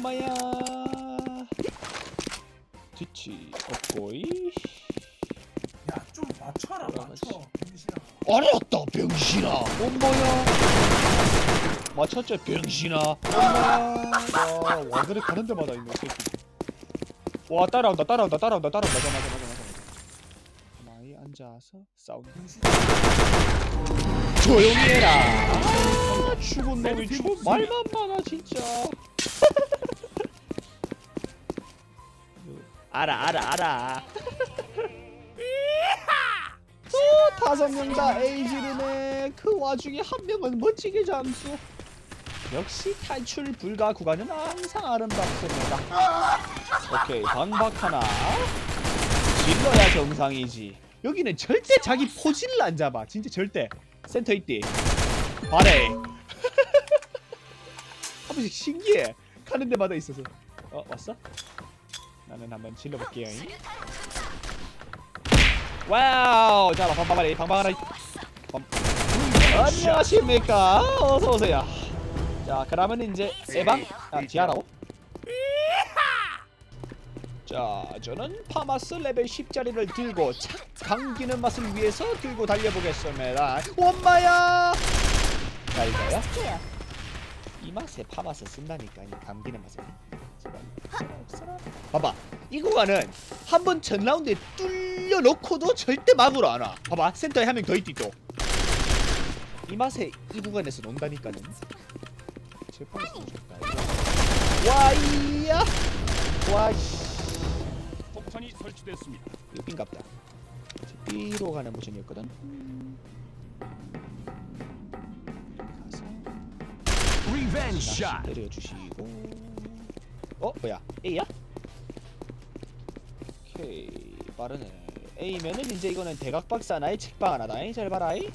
엄마야. 뒤치 없고이. 야 좀 맞춰라. 맞춰 병신아. 알았다 병신아. 엄마야. 맞췄죠 병신아. 엄마야. 와, 와 그래 가는 데마다 있네 새끼. 와 따라온다 따라온다 따라온다 따라온다. 맞아 맞아 맞아 맞아. 맞아 가만히 앉아서 싸운다 조용히 해라. 아, 죽은 놈이 죽 말만 많아 진짜 알아 알아 알아. 또 다섯 명다 에이지르네 그 와중에 한 명은 멋지게 잠수. 역시 탈출 불가 구간은 항상 아름답습니다. 오케이 방박 하나. 질러야 정상이지. 여기는 절대 자기 포진을 안 잡아. 진짜 절대. 센터 있디. 바래 한 번씩 신기해. 가는 데마다 있어서. 어 왔어? 나는 한번 질러볼게요 와우 자 방방하래 방방하래 방... 안녕하십니까? 어서 오세요. 자 그러면 이제 에방? 아 지하라고. 자 저는 파마스 레벨 10짜리를 들고 착 감기는 맛을 위해서 들고 달려보겠습니다. 엄마야! 자 이거요 이 맛에 파마스 쓴다니까 이 감기는 맛에. 봐봐 이 구간은 한 번 전 라운드에 뚫려 놓고도 절대 막으로 안 와. 봐봐 센터에 한 명 더 있디 또. 이 맛에 이 구간에서 논다니까는. 제발. 와이야. 와이씨. 폭탄이 설치됐습니다. 이거 빈갑다. B로 가는 모션이었거든. 리벤지 낚시 때려주시고. 어 뭐야? A야? 오케이 빠르네. A면은 이제 이거는 대각박스 하나에 책방 하나다. 잘 봐라. 이.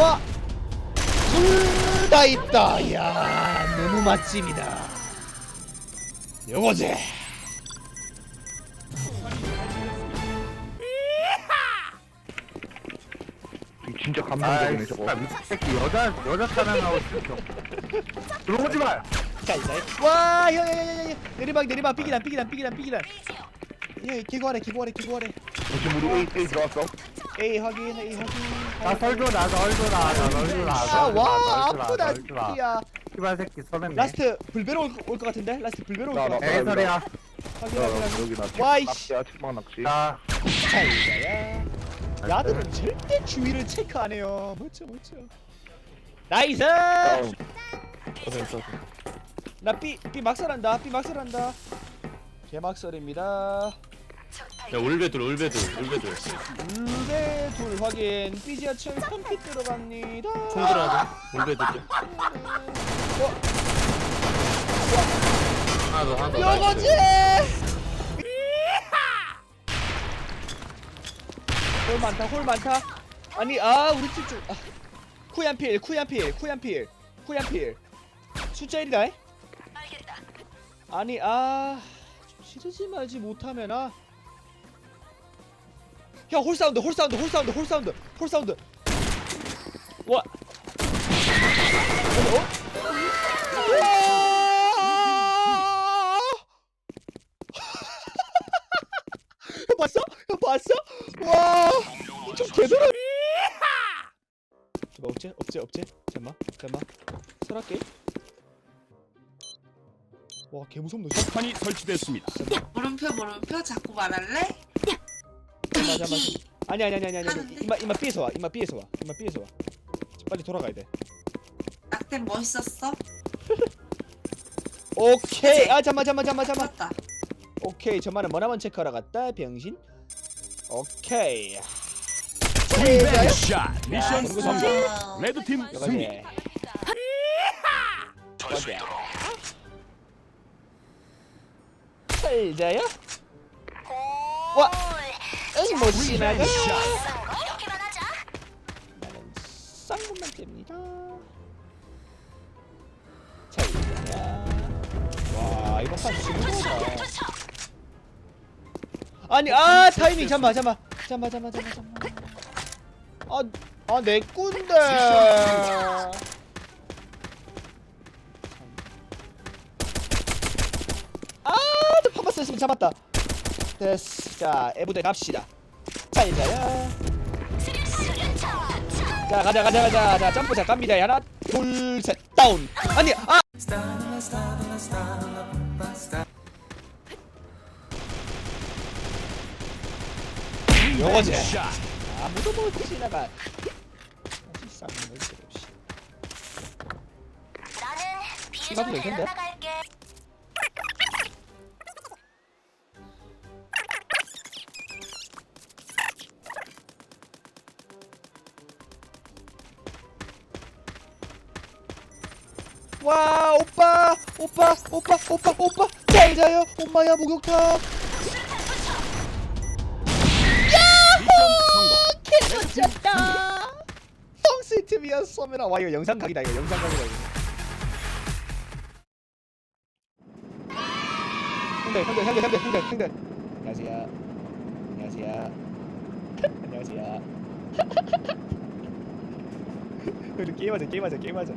와. 둘다 있다. 야 너무 맛집이다. 요거지. 진짜 감동적이네 저거. 새끼 여자 여자 타령하고 싶어. 들어오지 마. 자 이제 와 야야야야 내리막 내리막 삐기단 삐기단 삐기단 삐기단 예 기고하래 기고하래 기고하래 지금 우리 A A 들어왔어. A 확인 A 확인 나설 줘, 나설 줘, 나설 줘, 나설 줘. 아와 아프다 야 씨발 새끼 서맨네. 라스트 불배로 올것 같은데 라스트 불배로 올것 같아 에이 소리야. 확인 확인 확인 여기 나 와이씨. 낚시야, 책방 낚시. 자, 자 이자야 야들은 절대 주위를 체크 안 해요. 멋져 멋져 나이스! 나 B B 막살한다 B 막살한다. 개막살입니다. 야 울베돌 울베돌 울베돌 울베 둘 확인. B 지하철 컴핏 들어갑니다. 총 들어가자. 울베돌이야 하나 더 하나 더. 요거지 홀 많다 홀 많다 아니 아 우리 팀좀 아. 쿠얀필 쿠얀필 쿠얀필 쿠얀필 숫자 1이다 아니 아좀 지르지 말지 못하면 아 야, 홀사운드, 홀사운드, 홀사운드, 홀사운드, 홀사운드. 와. 좀 개더라. 잠깐 없지? 없지? 없지? 잠만, 잠만. 설할게. 와, 개 무섭네. 폭탄이 설치됐습니다. 물음표 물음표 자꾸 말할래? 잠만, 잠만. 아니 아니 아니 아니 아니. 하는데? 이마 이마 B에서 와. 이마 B에서 와. 이마 B에서 와. 빨리 돌아가야 돼. 낙템 멋있었어? 오케이. 아 잠만 잠만 잠만 잠만. 맞다 오케이. 저만은 머나먼 체크하러 갔다. 병신. 오케이. 리벤지 미션 그리고 성공. 어, 레드 팀 승리. 어디야? 살자요? 와. 에이 못 지나가. 나는 쌍문만 잽니다. 살자야. 와 이거 판 지루하다. 아니 아 타이밍 잠만 잠만 잠만 잠만 잠만 잠만. 아, 아, 내 꾼데. 아, 저 파마 쓰시면 잡았다. 됐어. 자, 애부대 갑시다. 자, 이제야. 자, 가자, 가자, 가자. 자, 점프샷 갑니다. 하나, 둘, 셋, 다운. 아니, 아! 요거지. 아무도 못 지나가 다시 쌍을 없이 시간도 될 텐데? 와 오빠 오빠 오빠 오빠 오빠 잘 자요. 엄마야 목욕탕 성스 TV였으면 와 이거 영상 각이다 이거 영상 각이다 이거. 형들 형들 형들 형들 형들 형들. 안녕하세요. 안녕하세요. 안녕하세요. 형들 게임하자 게임하자 게임하자